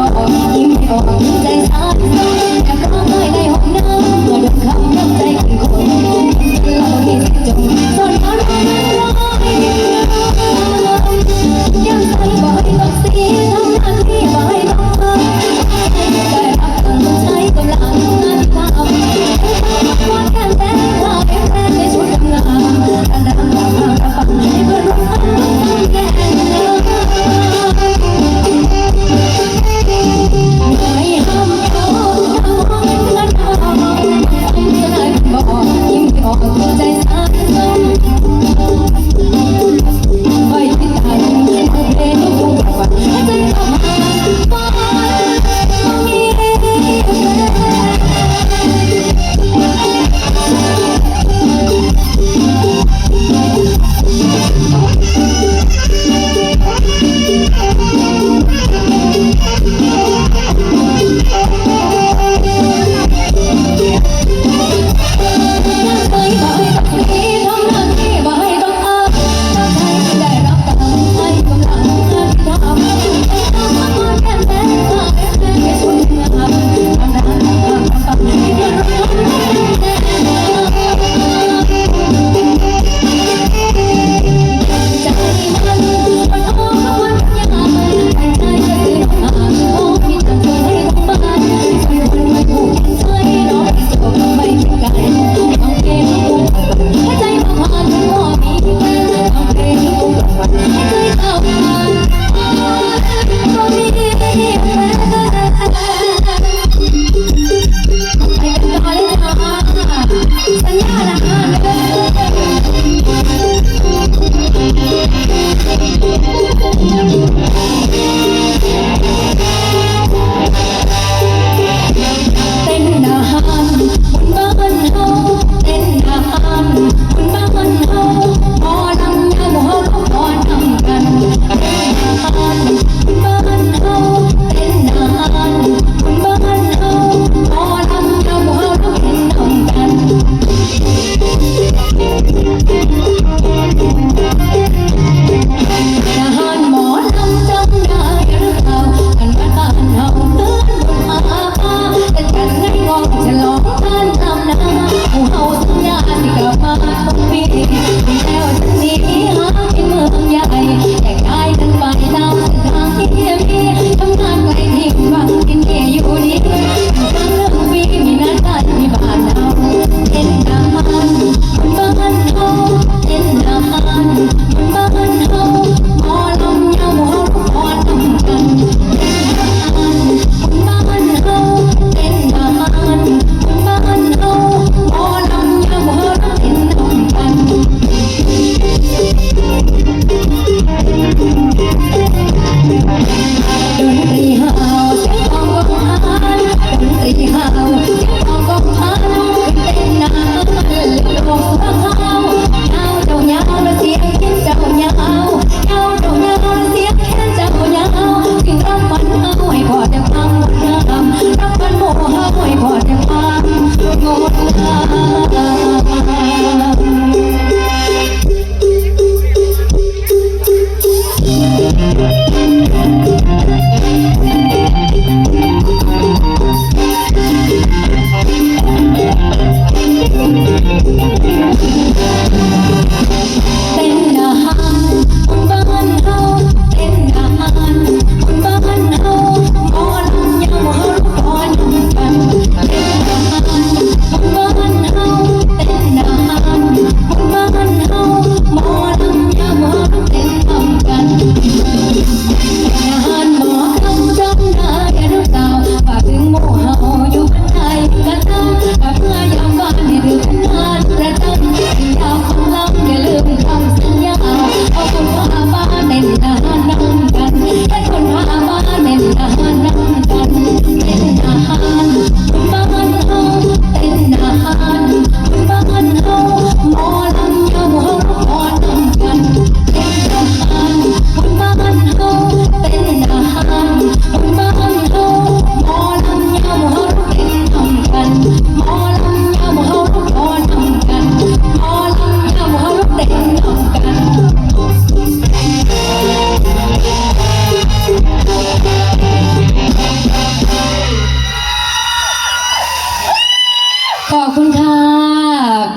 บอกยิ้มให้บอกใจ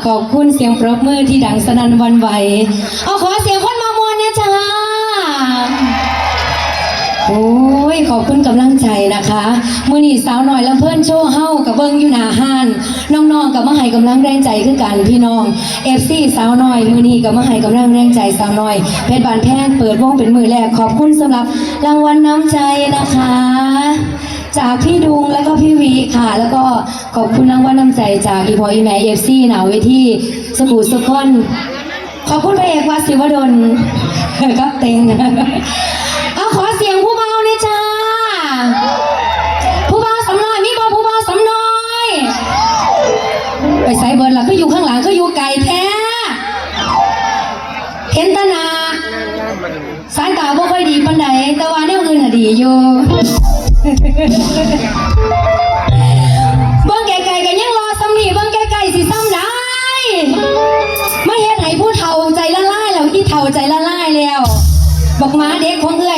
ขอบคุณเสียงปรบมือที่ดังสนั่นวันไหว เอาขอเสียงคนมามวนนะจ๊ะโอ้ยขอบคุณกำลังใจนะคะมือนี่สาวหน่อยลำเพื่อนโชว์เฮากับเบิ้งอยู่หนาห้านน้องๆกับมาให้กำลังแรงใจขึ้นกันพี่น้องเอฟซีสาวหน่อยมือนี่กับมาให้กำลังแรงใจสาวหน่อยเพชรบานแท่งเปิดวงเป็นมือแรกขอบคุณสำหรับรางวัลน้ำใจนะคะ จากพี่ดุงและก็พี่วีค่ะ แล้วก็ขอบคุณรางวัลน้ำใจจากอีพออีแมเอฟซีหนาวเวทีสกูสกอนขอบคุณพระเอกวาสิวดลก็เต็งเอาขอเสียงผู้เบาเนี่ยจ้า ผู้เบาสำน้อยมีบอผู้เบาสำน้อย ไปใส่เบิร์หลับก็อยู่ข้างหลังก็อยู่ไก่แท้เห็นตนาสายตาบ่ค่อยดีปันใดแต่ว่าเนี่ยเงินดีอยู่ บิ้งแก่ๆกันยังรอซ้ำนี่เงแก่ไกลๆสิซ้ำได้ไม่เห็นไหนผู้เฒ่าใจละลายแล้วที่เฒ่าใจละลายแล้วบอกมาเด็กของเอื้อ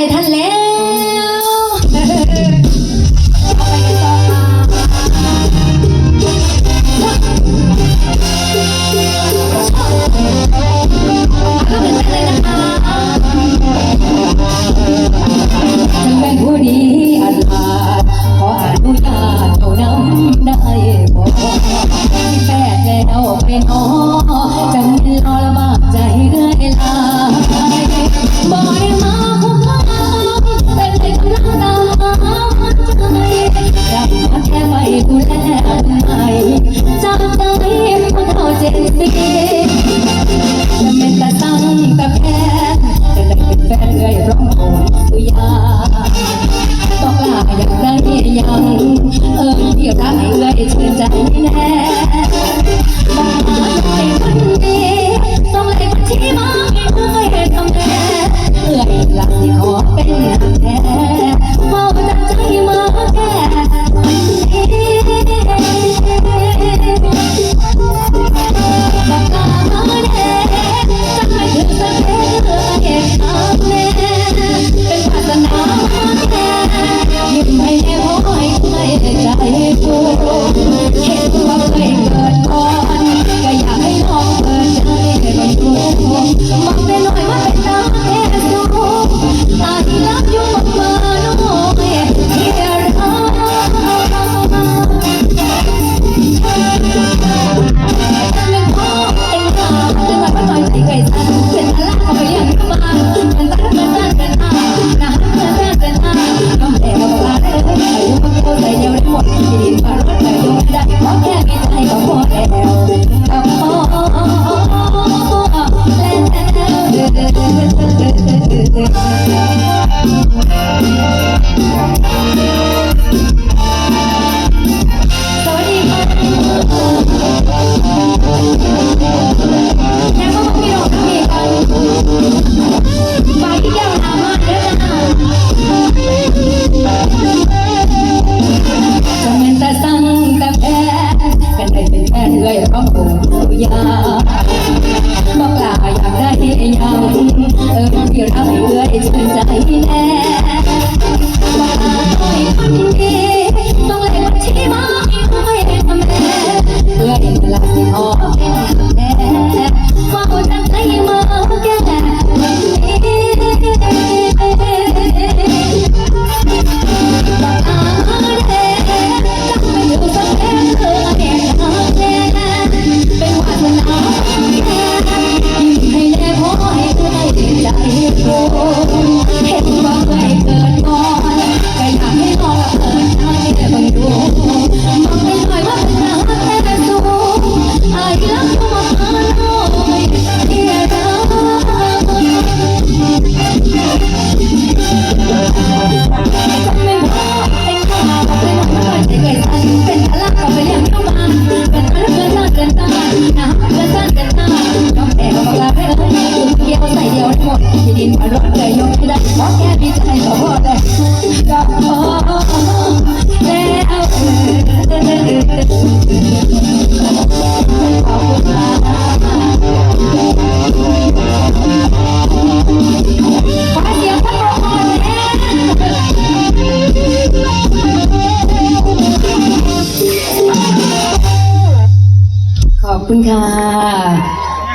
คุณค่ะ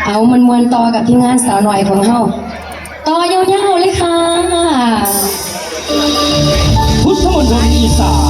เอามันมวนต่อกับที่งานสาวหน่อยของเฮาต่อยาวๆเลยค่ะ พุทธมณฑลอีสาน